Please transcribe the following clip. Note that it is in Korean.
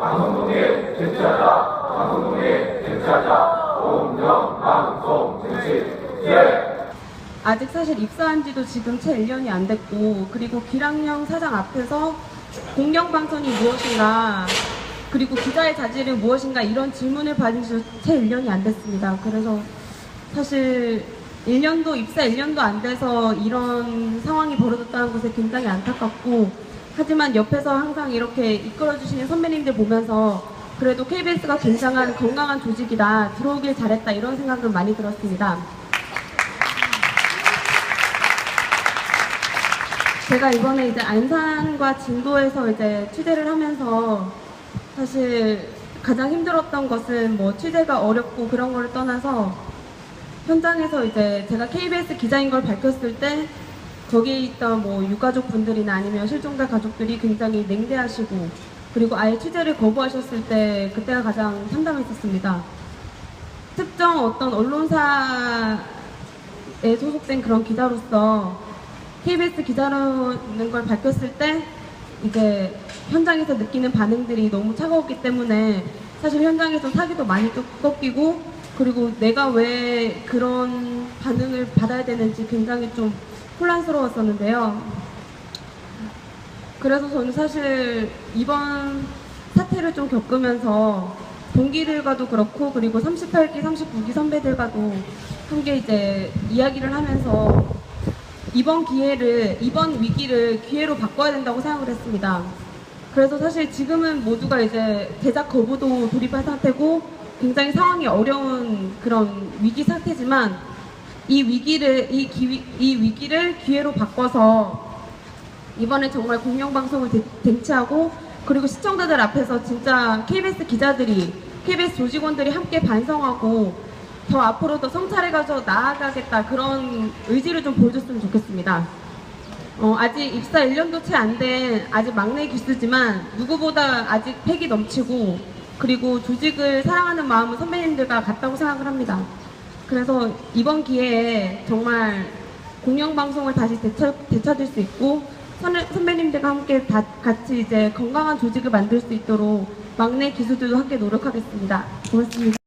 방송국에 제치하자. 방송국에 제치하자. 공정 방송 정치 예. 아직 사실 입사한 지도 지금 채 1년이 안 됐고 그리고 기랑령 사장 앞에서 공영방송이 무엇인가 그리고 기자의 자질은 무엇인가 이런 질문을 받은 지도 채 1년이 안 됐습니다. 그래서 사실 1년도 입사 1년도 안 돼서 이런 상황이 벌어졌다는 것에 굉장히 안타깝고 하지만 옆에서 항상 이렇게 이끌어주시는 선배님들 보면서 그래도 KBS가 굉장한 건강한 조직이다 들어오길 잘했다 이런 생각은 많이 들었습니다. 제가 이번에 이제 안산과 진도에서 이제 취재를 하면서 사실 가장 힘들었던 것은 뭐 취재가 어렵고 그런 거를 떠나서 현장에서 이제 제가 KBS 기자인 걸 밝혔을 때 거기에 있던 뭐 유가족 분들이나 아니면 실종자 가족들이 굉장히 냉대하시고 그리고 아예 취재를 거부하셨을 때 그때가 가장 참담했었습니다. 특정 어떤 언론사에 소속된 그런 기자로서 KBS 기자라는 걸 밝혔을 때 이제 현장에서 느끼는 반응들이 너무 차가웠기 때문에 사실 현장에서 사기도 많이 꺾- 꺾이고 그리고 내가 왜 그런 반응을 받아야 되는지 굉장히 좀 혼란스러웠었는데요. 그래서 저는 사실 이번 사태를 좀 겪으면서 동기들과도 그렇고 그리고 38기, 39기 선배들과도 함께 이제 이야기를 하면서 이번 기회를 이번 위기를 기회로 바꿔야 된다고 생각을 했습니다. 그래서 사실 지금은 모두가 이제 제작 거부도 돌입한 상태고 굉장히 상황이 어려운 그런 위기 상태지만 이 위기를 이, 기위, 이 위기를 기회로 바꿔서 이번에 정말 공영 방송을 대- 쟁취하고 그리고 시청자들 앞에서 진짜 KBS 기자들이 KBS 조직원들이 함께 반성하고 더 앞으로 더 성찰해가지고 나아가겠다 그런 의지를 좀 보여줬으면 좋겠습니다. 어, 아직 입사 1년도 채 안 된 아직 막내 기수지만 누구보다 아직 패기 넘치고 그리고 조직을 사랑하는 마음은 선배님들과 같다고 생각을 합니다. 그래서 이번 기회에 정말 공영방송을 다시 되찾, 되찾을 수 있고 선, 선배님들과 함께 다, 같이 이제 건강한 조직을 만들 수 있도록 막내 기수들도 함께 노력하겠습니다. 고맙습니다.